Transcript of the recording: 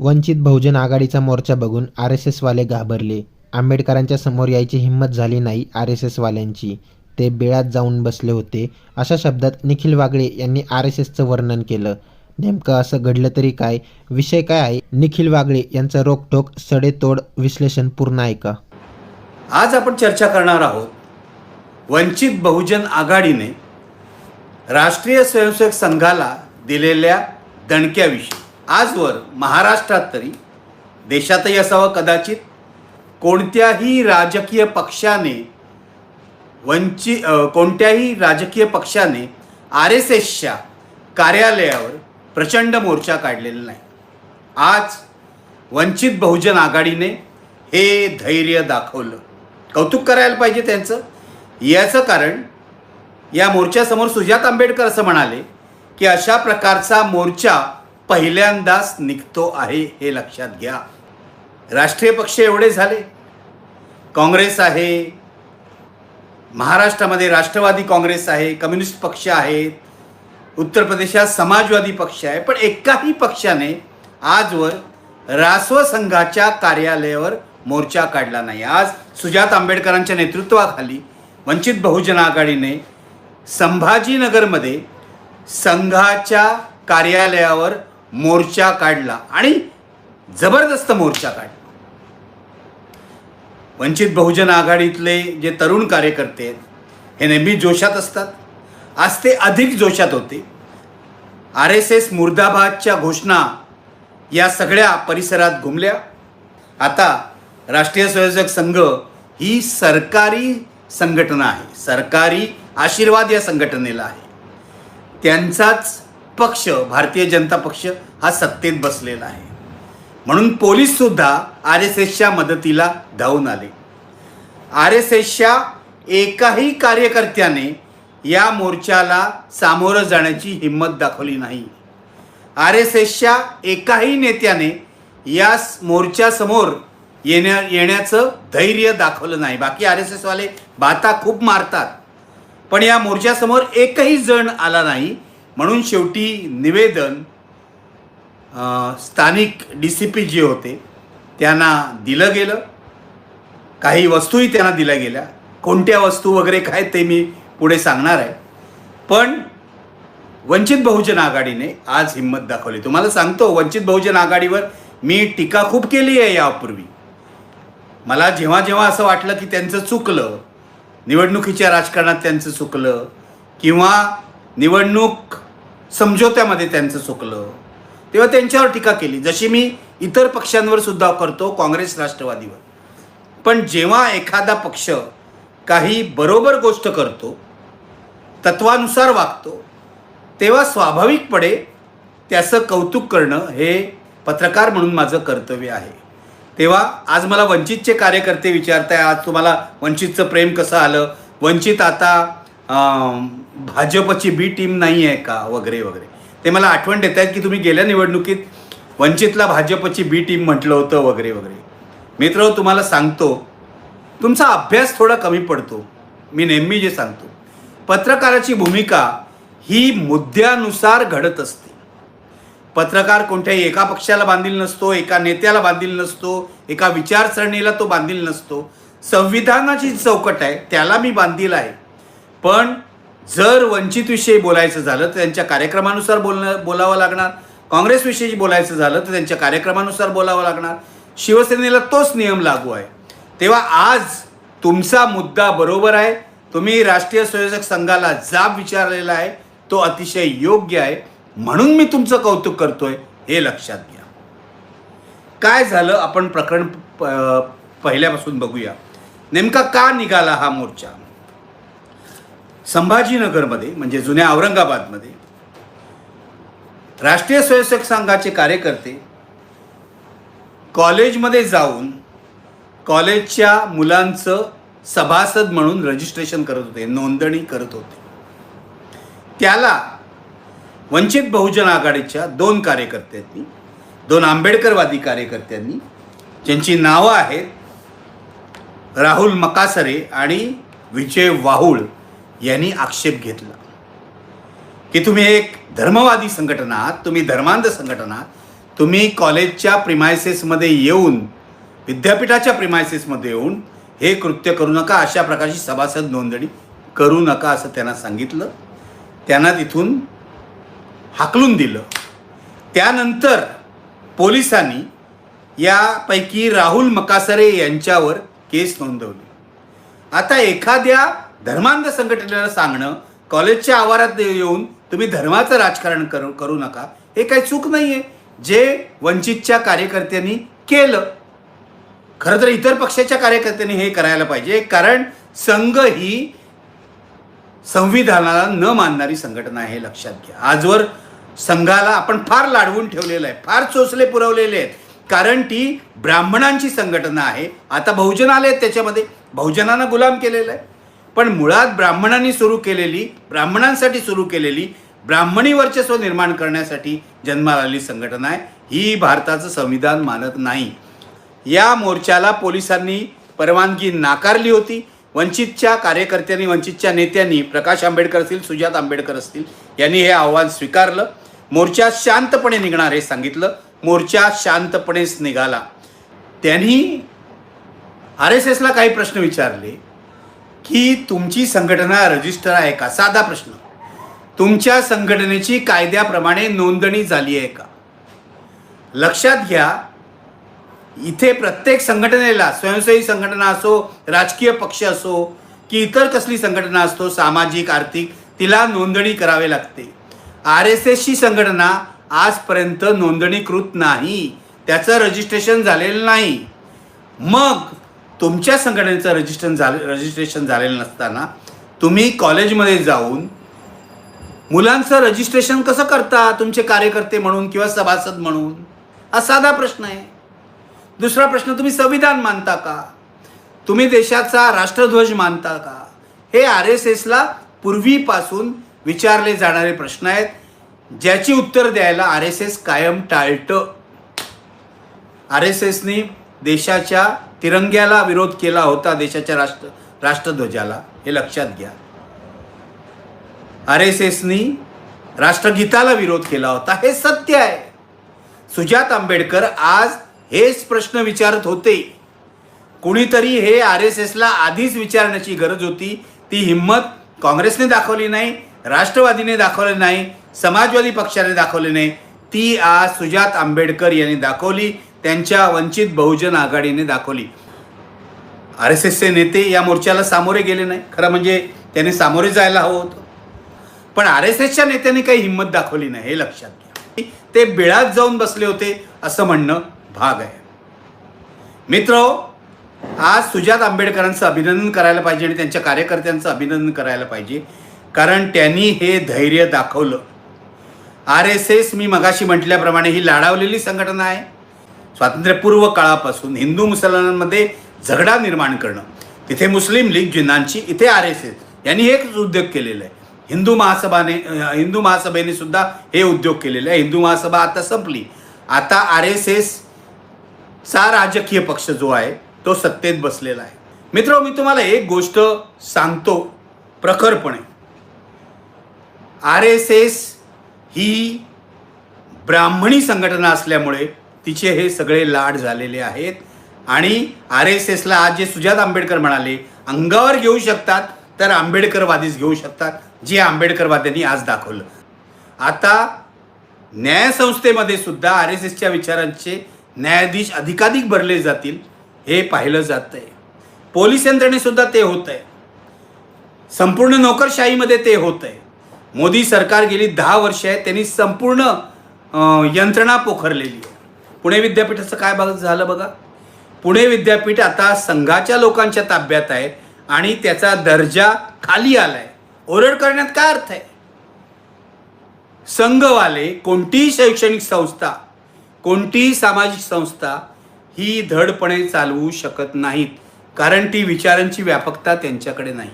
वंचित बहुजन आघाडीचा मोर्चा बघून R S एसवाले घाबरले. आंबेडकरांच्या समोर यायची हिंमत झाली नाही आर एस एसवाल्यांची. ते बिळात जाऊन बसले होते. अशा शब्दात निखिल वागळे यांनी आर एस एसचं वर्णन केलं. नेमकं असं घडलं तरी काय? विषय काय आहे? निखिल वागळे यांचं रोखटोक सडेतोड विश्लेषण पूर्ण ऐका आज आपण चर्चा करणार आहोत वंचित बहुजन आघाडीने राष्ट्रीय स्वयंसेवक संघाला दिलेल्या दणक्याविषयी. आजवर महाराष्ट्रात तरी देशातही असावं कदाचित कोणत्याही राजकीय पक्षाने वंची कोणत्याही राजकीय पक्षाने आर एस एसच्या कार्यालयावर प्रचंड मोर्चा काढलेला नाही. आज वंचित बहुजन आघाडीने हे धैर्य दाखवलं. कौतुक करायला पाहिजे त्यांचं. याचं कारण या मोर्चासमोर सुजात आंबेडकर असं म्हणाले की अशा प्रकारचा मोर्चा पहिल्यांदाच निघतो आहे हे लक्षात घ्या. राष्ट्रीय पक्ष एवढे झाले. काँग्रेस आहे. महाराष्ट्रामध्ये राष्ट्रवादी काँग्रेस आहे कम्युनिस्ट पक्ष आहेत उत्तर प्रदेशात समाजवादी पक्ष आहे पण एकाही पक्षाने आजवर रासव संघाच्या कार्यालयावर मोर्चा काढला नाही. आज सुजात आंबेडकरांच्या नेतृत्वाखाली वंचित बहुजन आघाडीने संभाजीनगरमध्ये संघाच्या कार्यालयावर मोर्चा काढला आणि जबरदस्त मोर्चा काढला. वंचित बहुजन आघाडीतले जे तरुण कार्यकर्ते आहेत हे नेहमी जोशात असतात. आज ते अधिक जोशात होते. आर एस एस मुर्दाबादच्या घोषणा या सगळ्या परिसरात घुमल्या. आता राष्ट्रीय स्वयंसेवक संघ ही सरकारी संघटना आहे. सरकारी आशीर्वाद या संघटनेला आहे. त्यांचाच पक्ष भारतीय जनता पक्ष हा सत्तेत बसलेला आहे. म्हणून पोलीससुद्धा आर एस एसच्या मदतीला धावून आले. आर एस एसच्या एकाही कार्यकर्त्याने या मोर्चाला सामोरं जाण्याची हिंमत दाखवली नाही. आर एस एसच्या एकाही नेत्याने या मोर्चासमोर येण्या येण्याचं धैर्य दाखवलं नाही. बाकी आर एस एसवाले बाता खूप मारतात. पण या मोर्चासमोर एकही जण आला नाही. म्हणून शेवटी निवेदन स्थानिक डी सी पी जे होते त्यांना दिलं गेलं. काही वस्तूही त्यांना दिल्या गेल्या. कोणत्या वस्तू वगैरे काय ते मी पुढे सांगणार आहे. पण वंचित बहुजन आघाडीने आज हिंमत दाखवली. तुम्हाला सांगतो वंचित बहुजन आघाडीवर मी टीका खूप केली आहे यापूर्वी. मला जेव्हा जेव्हा असं वाटलं की त्यांचं चुकलं निवडणुकीच्या राजकारणात त्यांचं चुकलं किंवा निवडणूक समझोत्यामध्ये त्यांचं चुकलं. तेव्हा त्यांच्यावर टीका केली. जशी मी इतर पक्षांवर सुद्धा करतो काँग्रेस राष्ट्रवादीवर. पण जेव्हा एखादा पक्ष काही बरोबर गोष्ट करतो तत्वानुसार वागतो तेव्हा स्वाभाविकपणे त्याचं कौतुक करणं हे पत्रकार म्हणून माझं कर्तव्य आहे. तेव्हा आज मला वंचितचे कार्यकर्ते विचारताय आज तुम्हाला वंचितचं प्रेम कसं आलं? वंचित आता भाजपची बी टीम नाही आहे का? वगैरे वगैरे. ते मला आठवण देत आहेत की तुम्ही गेल्या निवडणुकीत वंचितला भाजपची बी टीम म्हटलं होतं वगैरे वगैरे. मित्र तुम्हाला सांगतो तुमचा अभ्यास थोडा कमी पडतो. मी नेहमी जे सांगतो पत्रकाराची भूमिका ही मुद्द्यानुसार घडत असते. पत्रकार कोणत्याही एका पक्षाला बांधील नसतो एका नेत्याला बांधील नसतो एका विचारसरणीला तो बांधील नसतो. संविधानाची चौकट आहे त्याला मी बांधील आहे. पण जर वंचितविषयी बोलायचं झालं तर त्यांच्या कार्यक्रमानुसार बोलणं बोलावं लागणार. काँग्रेसविषयी बोलायचं झालं तर त्यांच्या कार्यक्रमानुसार बोलावं लागणार. शिवसेनेला तोच नियम लागू आहे. तेव्हा आज तुमचा मुद्दा बरोबर आहे. तुम्ही राष्ट्रीय स्वयंसेवक संघाला जाब विचारलेला आहे. तो अतिशय योग्य आहे. म्हणून मी तुमचं कौतुक करतोय हे लक्षात घ्या. काय झालं? आपण प्रकरण प- पहिल्यापासून बघूया. नेमका का निघाला हा मोर्चा? संभाजीनगरमध्ये म्हणजे जुन्या औरंगाबादमध्ये राष्ट्रीय स्वयंसेवक संघाचे कार्यकर्ते कॉलेजमध्ये जाऊन कॉलेजच्या मुलांचं सभासद म्हणून रजिस्ट्रेशन करत होते नोंदणी करत होते. त्याला वंचित बहुजन आघाडीच्या दोन कार्यकर्त्यांनी दोन आंबेडकरवादी कार्यकर्त्यांनी ज्यांची नावं आहेत राहुल मकासरे आणि विजय वाहुळ यांनी आक्षेप घेतला. की तुम्ही एक धर्मवादी संघटना तुम्ही धर्मांध संघटना तुम्ही कॉलेजच्या प्रिमायसेसमध्ये येऊन विद्यापीठाच्या प्रिमायसेसमध्ये येऊन हे कृत्य करू नका अशा प्रकारची सभासद नोंदणी करू नका असं त्यांना सांगितलं. त्यांना तिथून हाकलून दिलं. त्यानंतर पोलिसांनी यापैकी राहुल मकासरे यांच्यावर केस नोंदवली. आता एखाद्या धर्मांध संघटनेला सांगणं कॉलेजच्या आवारात येऊन तुम्ही धर्माचं राजकारण करू करू नका हे काही चूक नाही आहे जे वंचितच्या कार्यकर्त्यांनी केलं खरं तर इतर पक्षाच्या कार्यकर्त्यांनी हे करायला पाहिजे कारण संघ ही संविधानाला न मानणारी संघटना आहे लक्षात घ्या. आजवर संघाला आपण फार लाडवून ठेवलेलं आहे फार चोचले पुरवलेले आहेत कारण ती ब्राह्मणांची संघटना आहे. आता बहुजन आले आहेत त्याच्यामध्ये बहुजनांना गुलाम केलेलं आहे. पण मुळात ब्राह्मणांनी सुरू केलेली ब्राह्मणांसाठी सुरू केलेली ब्राह्मणी वर्चस्व निर्माण करण्यासाठी जन्माला आलेली संघटना आहे. ही भारताचं संविधान मानत नाही. या मोर्चाला पोलिसांनी परवानगी नाकारली होती. वंचितच्या कार्यकर्त्यांनी वंचितच्या नेत्यांनी प्रकाश आंबेडकर असतील सुजात आंबेडकर असतील यांनी हे आव्हान स्वीकारलं. मोर्चा शांतपणे निघणार हे सांगितलं. मोर्चा शांतपणेच निघाला. त्यांनी आर एस एसला काही प्रश्न विचारले. की तुमची संघटना रजिस्टर आहे का? साधा प्रश्न. तुमच्या संघटनेची कायद्याप्रमाणे नोंदणी झाली आहे का? लक्षात घ्या इथे प्रत्येक संघटनेला स्वयंसेवी संघटना असो राजकीय पक्ष असो की इतर कसली संघटना असतो सामाजिक आर्थिक तिला नोंदणी करावी लागते. आर एस एसची संघटना आजपर्यंत नोंदणीकृत नाही. त्याचं रजिस्ट्रेशन झालेलं नाही. मग तुमच्या संघटनेचं रजिस्ट्रेशन झालं रजिस्ट्रेशन झालेलं नसताना तुम्ही कॉलेजमध्ये जाऊन मुलांचं रजिस्ट्रेशन कसं करता? तुमचे कार्यकर्ते म्हणून किंवा सभासद म्हणून? हा साधा प्रश्न आहे. दुसरा प्रश्न तुम्ही संविधान मानता का? तुम्ही देशाचा राष्ट्रध्वज मानता का? हे आर एस एसला पूर्वीपासून विचारले जाणारे प्रश्न आहेत. ज्याची उत्तर द्यायला आर एस एस कायम टाळतं. आर एस एसनी देशाच्या तिरंग्याला विरोध केला होता देशाच्या राष्ट्र राष्ट्रध्वजाला. हे लक्षात घ्या. आर एस एसनी राष्ट्रगीताला विरोध केला होता. हे सत्य आहे. सुजात आंबेडकर आज हेच प्रश्न विचारत होते. कुणीतरी हे आर एस एसला आधीच विचारण्याची गरज होती. ती हिंमत काँग्रेसने दाखवली नाही राष्ट्रवादीने दाखवली नाही समाजवादी पक्षाने दाखवली नाही. ती आज सुजात आंबेडकर यांनी दाखवली. त्यांच्या वंचित बहुजन आघाडीने दाखवली. आर एस एसचे नेते या मोर्चाला सामोरे गेले नाही. खरं म्हणजे त्याने सामोरे जायला हवं होतं. पण आर एस एसच्या नेत्यांनी काही हिंमत दाखवली नाही हे लक्षात घ्या. ते बिळात जाऊन बसले होते असं म्हणणं भाग आहे. मित्र आज सुजात आंबेडकरांचं अभिनंदन करायला पाहिजे आणि त्यांच्या कार्यकर्त्यांचं अभिनंदन करायला पाहिजे. कारण त्यांनी हे धैर्य दाखवलं. आर एस एस मी मगाशी म्हटल्याप्रमाणे ही लाडावलेली संघटना आहे. स्वातंत्र्यपूर्व काळापासून हिंदू मुसलमानांमध्ये झगडा निर्माण करणं तिथे मुस्लिम लीग जिन्नांची इथे आर एस एस यांनी हेच उद्योग केलेला आहे. हिंदू महासभाने हिंदू महासभेने सुद्धा हे उद्योग केलेले आहे. हिंदू महासभा आता संपली. आता आर एस एस चा राजकीय पक्ष जो आहे तो सत्तेत बसलेला आहे. मित्र मी तुम्हाला एक गोष्ट सांगतो प्रखरपणे. आर एस एस ही ब्राह्मणी संघटना असल्यामुळे तिचे हे सगळे लाड झालेले आहेत. आणि आर एस एसला आज जे सुजात आंबेडकर म्हणाले अंगावर घेऊ शकतात तर आंबेडकरवादीच घेऊ शकतात जे आंबेडकरवाद्यांनी आज दाखवलं. आता न्यायसंस्थेमध्ये सुद्धा आर एस एसच्या विचारांचे न्यायाधीश अधिकाधिक भरले जातील हे पाहिलं जात आहे पोलीस यंत्रणेसुद्धा ते होत आहे संपूर्ण नोकरशाहीमध्ये ते होत आहे मोदी सरकार गेली दहा वर्ष आहे त्यांनी संपूर्ण यंत्रणा पोखरलेली आहे. पुणे विद्यापीठाचं काय बघ झालं बघा. पुणे विद्यापीठ आता संघाच्या लोकांच्या ताब्यात आहे आणि त्याचा दर्जा खाली आलाय. ओरड करण्यात काय अर्थ आहे? संघवाले कोणतीही शैक्षणिक संस्था कोणतीही सामाजिक संस्था ही धडपणे चालवू शकत नाहीत. कारण ती विचारांची व्यापकता त्यांच्याकडे नाही.